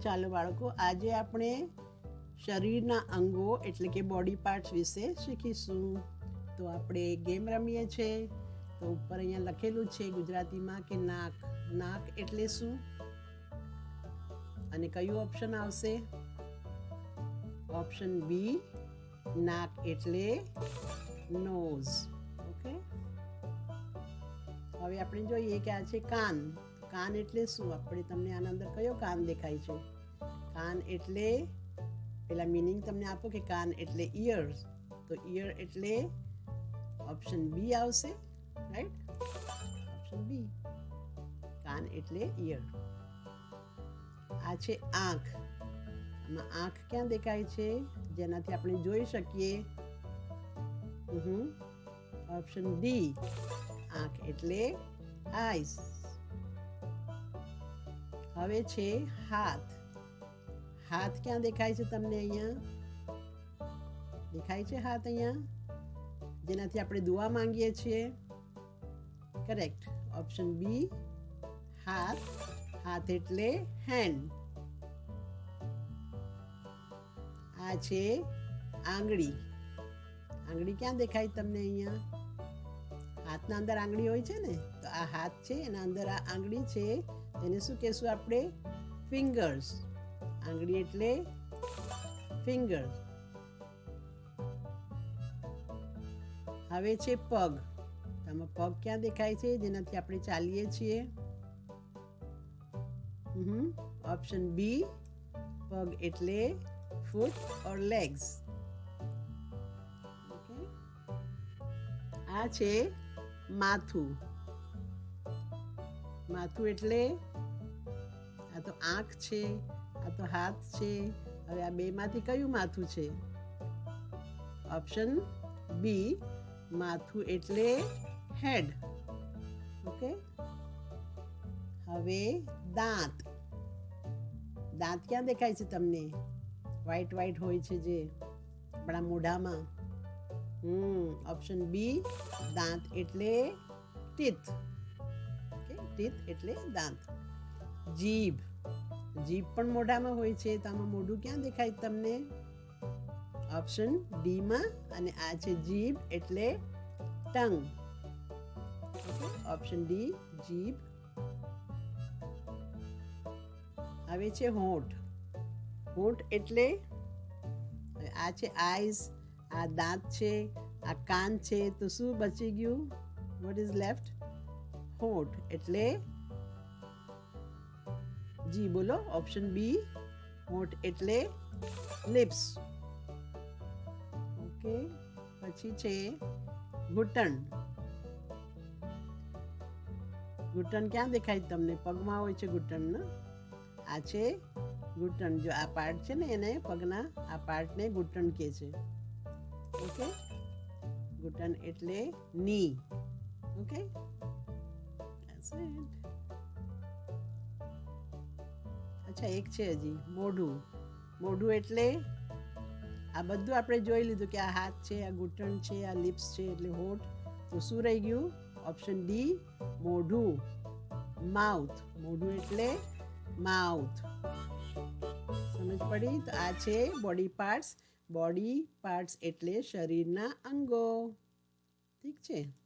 ચાલો બાળકો, આજે આપણે શરીરના અંગો એટલે કે બોડી પાર્ટ્સ વિશે શીખીશું. તો આપણે ગેમ રમીએ છીએ તો ઉપર અહીંયા લખેલું છે ગુજરાતીમાં કે નાક. નાક એટલે શું? અને કયું ઓપ્શન આવશે? ઓપ્શન બી નાક એટલે નોઝ ઓકે હવે આપણે જોઈએ કે આ છે કાન. કાન એટલે શું? આપણે તમને આના અંદર કયો કાન દેખાય છે? કાન એટલે, પેલા મિનિંગ તમને આપો કે કાન એટલે ઇયર્સ તો ઇયર એટલે ઓપ્શન બી આવશે રાઈટ ઓપ્શન બી કાન એટલે ઇયર આ છે આંખ. આમાં આંખ ક્યાં દેખાય છે? જેનાથી આપણે જોઈ શકીએ. ઓપ્શન ડી આંખ એટલે આઈસ હવે છે હાથ. હાથ ક્યાં દેખાય છે તમને અહીંયા? દેખાય છે હાથ અહીંયા? જેનાથી આપણે દુઆ માંગીએ છીએ. કરેક્ટ ઓપ્શન બી હાથ. હાથ એટલે હેન્ડ આ છે આંગળી. આંગળી ક્યાં દેખાય તમને અહીંયા? હાથના અંદર આંગળી હોય છે ને? તો આ હાથ છે, એના અંદર આ આંગળી છે એને શું કહેશું આપણે? ફિંગર્સ આંગળી એટલે ફિંગર હવે છે પગ. આમાં પગ ક્યાં દેખાય છે? જેનાથી આપણે ચાલીએ છીએ. ઓપ્શન બી પગ એટલે ફૂટ ઓર લેગ્સ આ છે માથું. માથું એટલે આ તો આંખ છે, આ તો હાથ છે, હવે આ બેમાંથી કયું માથું છે? ઓપ્શન બી માથું એટલે હેડ ઓકે હવે દાંત. દાંત ક્યાં દેખાય છે તમને? વ્હાઈટ વ્હાઈટ હોય છે જે, આપણા મોઢામાં. હમ ઓપ્શન બી દાંત એટલે ટીથ ઓકે ટીથ એટલે દાંત. જીભ. જીભ પણ મોઢામાં હોય છે, તો આમાં મોઢું ક્યાં દેખાય તમને? ઓપ્શન ડીમાં અને આ છે જીભ, એટલે ટંગ. ઓપ્શન ડી જીભ. આવે છે હોઠ. હોઠ એટલે આ છે આઈસ, આ દાંત છે, આ કાન છે, તો શું બચી ગયું? વોટ ઇઝ લેફ્ટ હોઠ એટલે જી બોલો ઓપ્શન બી હોઠ એટલે લિપ્સ ઓકે પછી છે ઘૂંટણ ઘૂંટણ ક્યાં દેખાય તમને પગમાં હોય છે ઘૂંટણ ને આ છે ઘૂંટણ જો આ પાર્ટ છે ને એને પગના આ પાર્ટને ઘૂંટણ કહે છે ઓકે ઘૂંટણ એટલે ની ઓકે That's it. અચ્છા, એક છે હજી. મોઢું. મોઢું એટલે આ બધું આપણે જોઈ લીધું કે આ હાથ છે, આ ઘૂંટણ છે, આ લિપ્સ છે, એટલે હોઠ. તો શું રહી ગયું? ઓપ્શન ડી, મોઢું. માઉથ. મોઢું એટલે માઉથ. સમજ પડી? તો આ છે બોડી પાર્ટ્સ બોડી પાર્ટ્સ એટલે શરીરના અંગો. ઠીક છે?